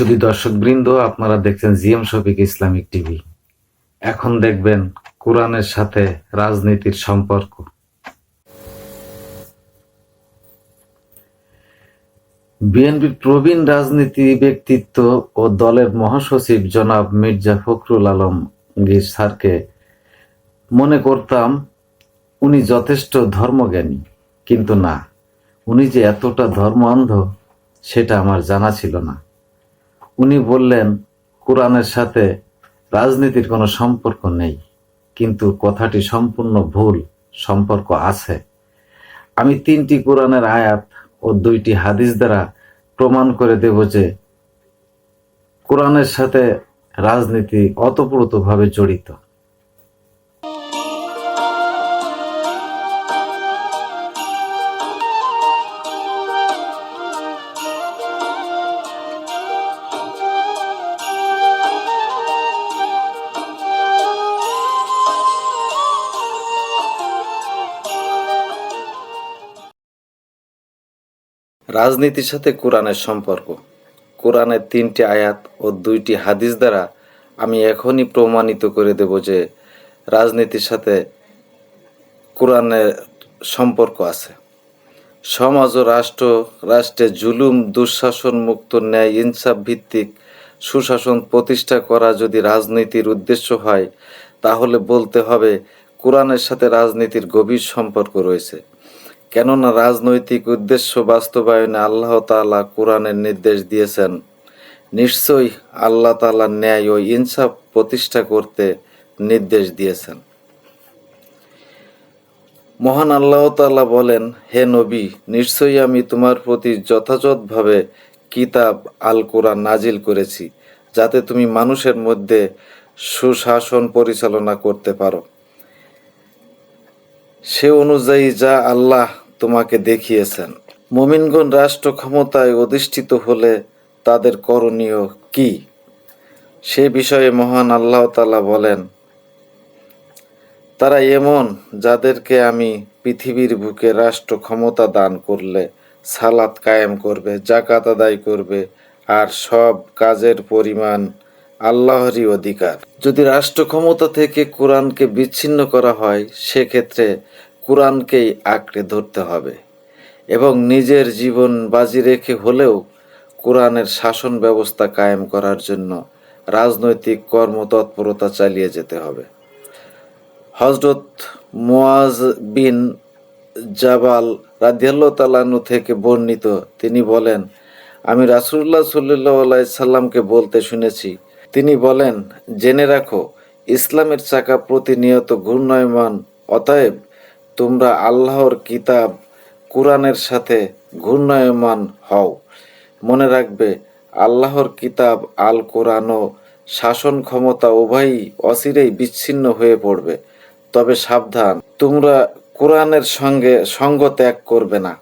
শুধু দর্শক বৃন্দ আপনারা দেখছেন জিএম শফিক ইসলামিক টিভি। এখন দেখবেন কোরআনের সাথে রাজনীতির সম্পর্ক। বিএনপির প্রবীণ রাজনীতি ব্যক্তিত্ব ও দলের মহাসচিব জনাব মির্জা ফখরুল আলম আলমগীর স্যারকে মনে করতাম, উনি যথেষ্ট ধর্মজ্ঞানী, কিন্তু না। উনি যে এতটা ধর্ম অন্ধ সেটা আমার জানা ছিল না। উনি বললেন, কোরআনের সাথে রাজনীতির কোনো সম্পর্ক নেই, কিন্তু কথাটি সম্পূর্ণ ভুল, সম্পর্ক আছে। আমি তিনটি কোরআনের আয়াত ও দুইটি হাদিস দ্বারা প্রমাণ করে দেব যে কোরআনের সাথে রাজনীতি অতপ্রতভাবে জড়িত। রাজনীতির সাথে কোরআনের সম্পর্ক। কোরআনের তিনটি আয়াত ও দুইটি হাদিস দ্বারা আমি এখনই প্রমাণিত করে দেব যে রাজনীতির সাথে কোরআনের সম্পর্ক আছে। সমাজ ও রাষ্ট্র, রাষ্ট্রে জুলুম, দুঃশাসন, মুক্ত ন্যায়, ইনসাফ ভিত্তিক সুশাসন প্রতিষ্ঠা করা যদি রাজনীতির উদ্দেশ্য হয়, তাহলে বলতে হবে কোরআনের সাথে রাজনীতির গভীর সম্পর্ক রয়েছে। কেননা রাজনৈতিক উদ্দেশ্য বাস্তবায়নে আল্লাহ তাআলা কোরআনের নির্দেশ দিয়েছেন। নিশ্চয়ই আল্লাহ তাআলা ন্যায় ও ইনসাফ প্রতিষ্ঠা করতে নির্দেশ দিয়েছেন। মহান আল্লাহ তাআলা বলেন, হে নবী, নিশ্চয়ই আমি তোমার প্রতি যথাযথভাবে কিতাব আল কোরআন নাজিল করেছি, যাতে তুমি মানুষের মধ্যে সুশাসন পরিচালনা করতে পারো। সে অনুযায়ী যা আল্লাহ তোমাকে দেখিয়েছেন। মুমিনগণ রাষ্ট্র ক্ষমতায় অধিষ্ঠিত হলে তাদের করণীয় কি? সে বিষয়ে মহান আল্লাহ তালা বলেন, তারা এমন যাদেরকে আমি পৃথিবীর বুকে রাষ্ট্র ক্ষমতা দান করলে সালাত কায়েম করবে জাকাত আদায় করবে, আর সব কাজের পরিমাণ আল্লাহরই অধিকার। যদি রাষ্ট্র ক্ষমতা থেকে কোরআনকে বিচ্ছিন্ন করা হয়, সেক্ষেত্রে কোরআনকেই আঁকড়ে ধরতে হবে এবং নিজের জীবন বাজি রেখে হলেও কোরআনের শাসন ব্যবস্থা কায়েম করার জন্য রাজনৈতিক কর্মতৎপরতা চালিয়ে যেতে হবে। হজরত মুয়াজ বিন জাবাল রাদিয়াল্লাহু তালানু থেকে বর্ণিত তিনি বলেন, আমি রাসূলুল্লাহ সাল্লাল্লাহু আলাইহি সাল্লামকে বলতে শুনেছি তিনি বলেন, জেনে রাখো, ইসলামের চাকা প্রতিনিয়ত ঘূর্ণয়মান, অতএব তোমরা আল্লাহর কিতাব, কোরআনের সাথে ঘূর্ণায়মান হও। মনে রাখবে, আল্লাহর কিতাব আল কোরআন ও শাসন ক্ষমতা উভয়ই অচিরেই বিচ্ছিন্ন হয়ে পড়বে। তবে সাবধান, তোমরা কোরআনের সঙ্গে সঙ্গ ত্যাগ করবে না।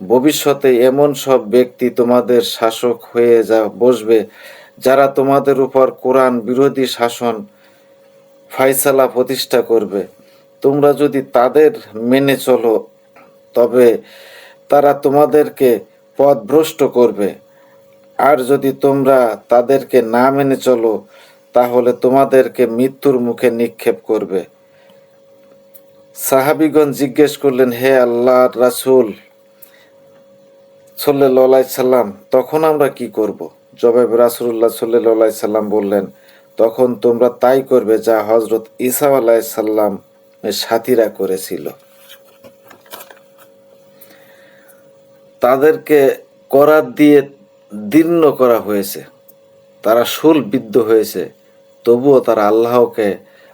ভবিষ্যতে এমন সব ব্যক্তি তোমাদের শাসক হয়ে যা বসবে যারা তোমাদের উপর কোরআন বিরোধী শাসন ফাইসালা প্রতিষ্ঠা করবে, তোমরা যদি তাদের মেনে চলো, তবে তারা তোমাদেরকে পথভ্রষ্ট করবে। আর যদি তোমরা তাদেরকে না মেনে চলো, তাহলে তোমাদেরকে মৃত্যুর মুখে নিক্ষেপ করবে। সাহাবিগণ জিজ্ঞেস করলেন, হে আল্লাহ রাসূল সাল্লাহ সাল্লাম, তখন আমরা কি করব? জবাব রাসুল্লাহ সাল্লাহ সাল্লাম বললেন, তখন তোমরা তাই করবে যা হজরত ঈসা আলাহ সাল্লাম সাথীরা করেছিল। তাদেরকে করাত দিয়ে দীর্ণ করা হয়েছে। তারা শুল বিদ্ধ হয়েছে। তবুও তারা আল্লাহকে,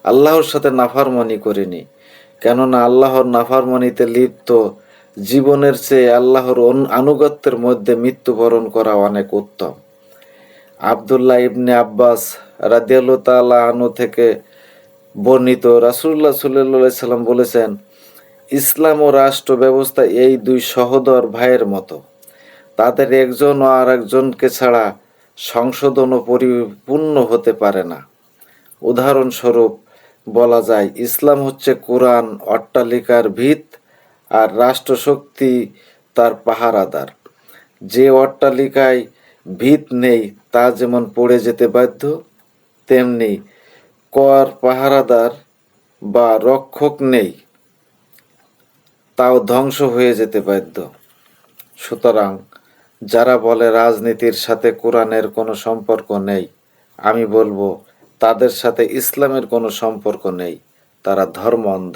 আল্লাহর সাথে নাফারমানি করেনি। কেননা আল্লাহর নাফারমানিতে লিপ্ত জীবনের চেয়ে আল্লাহর আনুগত্যের মধ্যে মৃত্যুবরণ করা অনেক উত্তম। আবদুল্লাহ ইবনে আব্বাস রাদিয়াল তালা আনু থেকে বর্ণিত রাসুল্লাহ সাল্লাহ সাল্লাম বলেছেন, ইসলাম ও রাষ্ট্র ব্যবস্থা এই দুই সহোদর ভাইয়ের মতো। তাদের একজন ও আর একজনকে ছাড়া সংশোধন ও পরিপূর্ণ হতে পারে না। উদাহরণস্বরূপ, বলা যায়, ইসলাম হচ্ছে কোরআন, অট্টালিকার ভিত আর রাষ্ট্রশক্তি তার পাহারাদার। যে অট্টালিকায় ভিত নেই, তা যেমন পড়ে যেতে বাধ্য, তেমনি কর পাহারাদার বা রক্ষক নেই, তাও ধ্বংস হয়ে যেতে বাধ্য। সুতরাং যারা বলে রাজনীতির সাথে কোরআনের কোনো সম্পর্ক নেই, আমি বলব তাদের সাথে ইসলামের কোনো সম্পর্ক নেই, তারা ধর্ম অন্ধ